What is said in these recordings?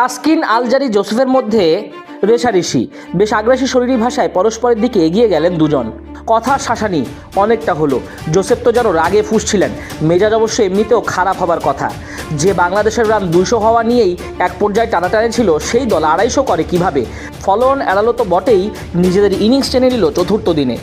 Taskin Alzarri জোসেফের মধ্যে রেশারেশি বেশ আগ্রাসী শরীরী ভাষায় পরস্পরের দিকে এগিয়ে গেলেন দুজন। কথা শাসানি, অনেকটা হলো। জোসেফ তো যেন রাগে ফুসছিলেন। মেজাজ অবশ্য এমনিতেও খারাপ হবার কথা। যে বাংলাদেশের রান দুশো হওয়া নিয়েই এক পর্যায়ে টানাটানি ছিল, সেই দল আড়াইশো করে কীভাবে? ফলন এড়ালো তো বটেই, নিজেদের ইনিংস টেনে নিল চতুর্থ দিনে।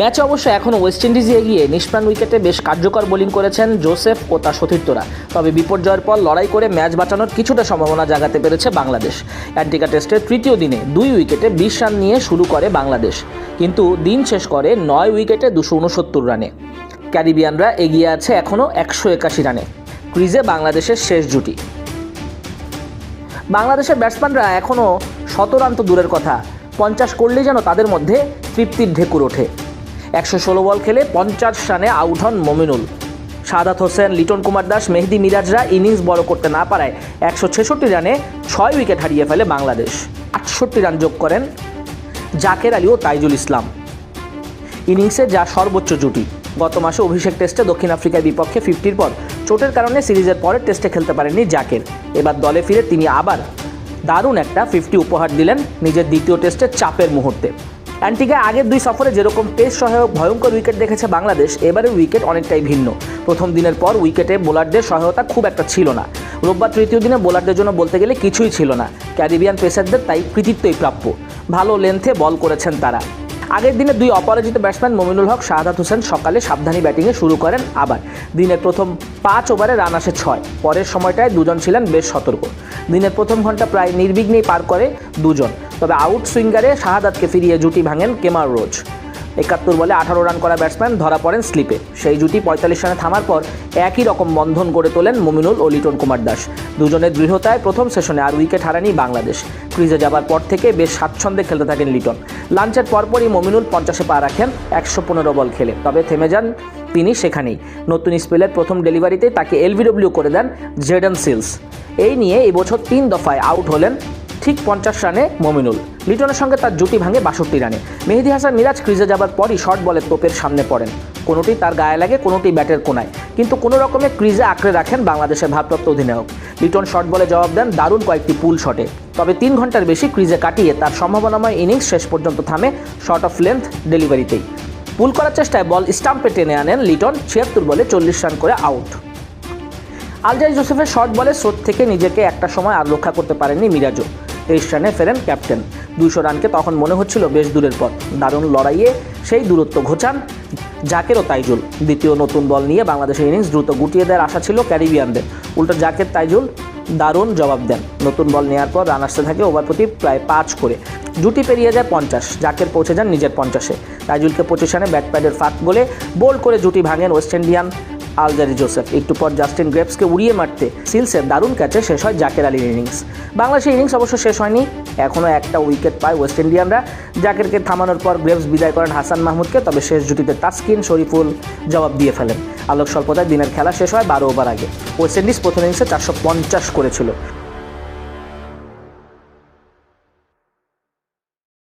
ম্যাচে অবশ্য এখনও ওয়েস্ট ইন্ডিজে এগিয়ে নিষ্প্রাণ উইকেটে বেশ কার্যকর বোলিং করেছেন জোসেফ ও তার সতীর্থরা। তবে বিপর্যয়ের পর লড়াই করে ম্যাচ বাঁচানোর কিছুটা সম্ভাবনা জাগাতে পেরেছে বাংলাদেশ। অ্যান্টিকা টেস্টের তৃতীয় দিনে দুই উইকেটে বিশ রান নিয়ে শুরু করে বাংলাদেশ। কিন্তু দিন শেষ করে নয় উইকেটে দুশো উনসত্তর রানে। ক্যারিবিয়ানরা এগিয়ে আছে এখনও একশো একাশি রানে। ক্রিজে বাংলাদেশের শেষ জুটি। বাংলাদেশের ব্যাটসম্যানরা এখনও শত রান তো দূরের কথা। পঞ্চাশ করলেই যেন তাদের মধ্যে তৃপ্তির ঢেকুর ওঠে। একশো ষোলো বল খেলে পঞ্চাশ রানে আউট হন মমিনুল। সাদাত হোসেন, লিটন কুমার দাস, মেহেদি মিরাজরা ইনিংস বড় করতে না পারায় একশো ছেষট্টি রানে ছয় উইকেট হারিয়ে ফেলে বাংলাদেশ। আটষট্টি রান যোগ করেন জাকের আলী ও তাইজুল ইসলাম। ইনিংসে যা সর্বোচ্চ জুটি। গত মাসে অভিষেক টেস্টে দক্ষিণ আফ্রিকার বিপক্ষে ফিফটির পর চোটের কারণে সিরিজের পরের টেস্টে খেলতে পারেননি জাকের। এবার দলে ফিরে তিনি আবার দারুণ একটা ফিফটি উপহার দিলেন নিজের দ্বিতীয় টেস্টের চাপের মুহূর্তে। অ্যান্টিগায় আগের দুই সফরে যেরকম টেস্ট সহায়ক ভয়ঙ্কর উইকেট দেখেছে বাংলাদেশ, এবারের উইকেট অনেকটাই ভিন্ন। প্রথম দিনের পর উইকেটে বোলারদের সহায়তা খুব একটা ছিল না। রোববার তৃতীয় দিনে বোলারদের জন্য বলতে গেলে কিছুই ছিল না। ক্যারিবিয়ান পেসারদের তাই কৃতিত্বই প্রাপ্য। ভালো লেন্থে বল করেছেন তারা। আগের দিনে দুই অপরাজিত ব্যাটসম্যান মমিনুল হক, শাহাদাত হোসেন সকালে সাবধানী ব্যাটিংয়ে শুরু করেন আবার। দিনের প্রথম পাঁচ ওভারে রান আসে ছয়। পরের সময়টায় দুজন ছিলেন বেশ সতর্ক। দিনের প্রথম ঘণ্টা প্রায় নির্বিঘ্নেই পার করে দুজন। তবে আউট সুইঙ্গারে শাহাদাতকে ফিরিয়ে জুটি ভাঙেন কেমার রোজ। একাত্তর বলে আঠারো রান করা ব্যাটসম্যান ধরা পড়েন স্লিপে। সেই জুটি পঁয়তাল্লিশ রানে থামার পর একই রকম বন্ধন গড়ে তোলেন মুমিনুল ও লিটন কুমার দাস। দুজনের দৃঢ়তায় প্রথম সেশনে আর উইকেট হারানি বাংলাদেশ। ক্রিজে যাবার পর থেকে বেশ স্বাচ্ছন্দ্যে খেলতে থাকেন লিটন। লাঞ্চের পরপরই মমিনুল পঞ্চাশে পা রাখেন একশো পনেরো বল খেলে। তবে থেমে যান তিনি সেখানেই। নতুন স্পেলের প্রথম ডেলিভারিতে তাকে এলবিডব্লিউ করে দেন জেডেন সিলস। এই নিয়ে এবছর তিন দফায় আউট হলেন ঠিক পঞ্চাশ রানে মমিনুল। লিটনের সঙ্গে তার জুটি ভাঙে বাষট্টি রানে। মেহেদি হাসান, মিরাজ ক্রিজে যাবার পরই শর্ট বলে তোপের সামনে পড়েন। কোনোটি তার গায়ে লাগে, কোনোটি ব্যাটের কোনায়। কিন্তু কোনো রকমে ক্রিজে আঁকড়ে রাখেন বাংলাদেশের ভারপ্রাপ্ত অধিনায়ক। লিটন শর্ট বলে জবাব দেন দারুণ কয়েকটি পুল শটে। তবে তিন ঘণ্টার বেশি ক্রিজে কাটিয়ে তার সম্ভাবনাময় ইনিংস শেষ পর্যন্ত থামে শর্ট অফ লেন্থ ডেলিভারিতেই। পুল করার চেষ্টায় বল স্টাম্পে টেনে আনেন লিটন, ছিয়াত্তর বলে চল্লিশ রান করে আউট। আলজারি জোসেফের শর্ট বলে স্রোত থেকে নিজেকে একটা সময় আর রক্ষা করতে পারেননি মিরাজও। তেইশ রানে ফেরেন ক্যাপ্টেন। দুশো রানকে তখন মনে হচ্ছিল বেশ দূরের পথ। দারুণ লড়াইয়ে সেই দূরত্ব ঘোচান জাকের ও তাইজুল। দ্বিতীয় নতুন বল নিয়ে বাংলাদেশের ইনিংস দ্রুত গুটিয়ে দেওয়ার আশা ছিল ক্যারিবিয়ানদের। উল্টো জাকের তাইজুল দারুণ জবাব দেন। নতুন বল নেওয়ার পর রান আসতে থাকে ওভার প্রতি প্রায় পাঁচ করে। জুটি পেরিয়ে যায় পঞ্চাশ। জাকের পৌঁছে যান নিজের পঞ্চাশে। তাইজুলকে পঁচিশ রানে ব্যাট প্যাডের ফাঁক বলে বোল্ড করে জুটি ভাঙেন ওয়েস্ট ইন্ডিয়ান আলজারি জোসেফ। একটু পর জাস্টিন গ্রেপসকে উড়িয়ে মারতে সিলসের দারুণ ক্যাচে শেষ হয় জাকের আলীর ইনিংস বাংলাদেশের ইনিংস অবশ্য শেষ হয়নি। এখনও একটা উইকেট পায় ওয়েস্ট ইন্ডিয়ানরা জাকেরকে থামানোর পর গ্রেপস বিদায় করেন হাসান মাহমুদকে, তবে শেষ জুটিতে তাসকিন, শরীফুল জবাব দিয়ে ফেলেন। আলোক স্বল্পতায় দিনের খেলা শেষ হয় বারো ওভার আগে। ওয়েস্ট ইন্ডিজ প্রথম ইনিংসে চারশো পঞ্চাশ করেছিল।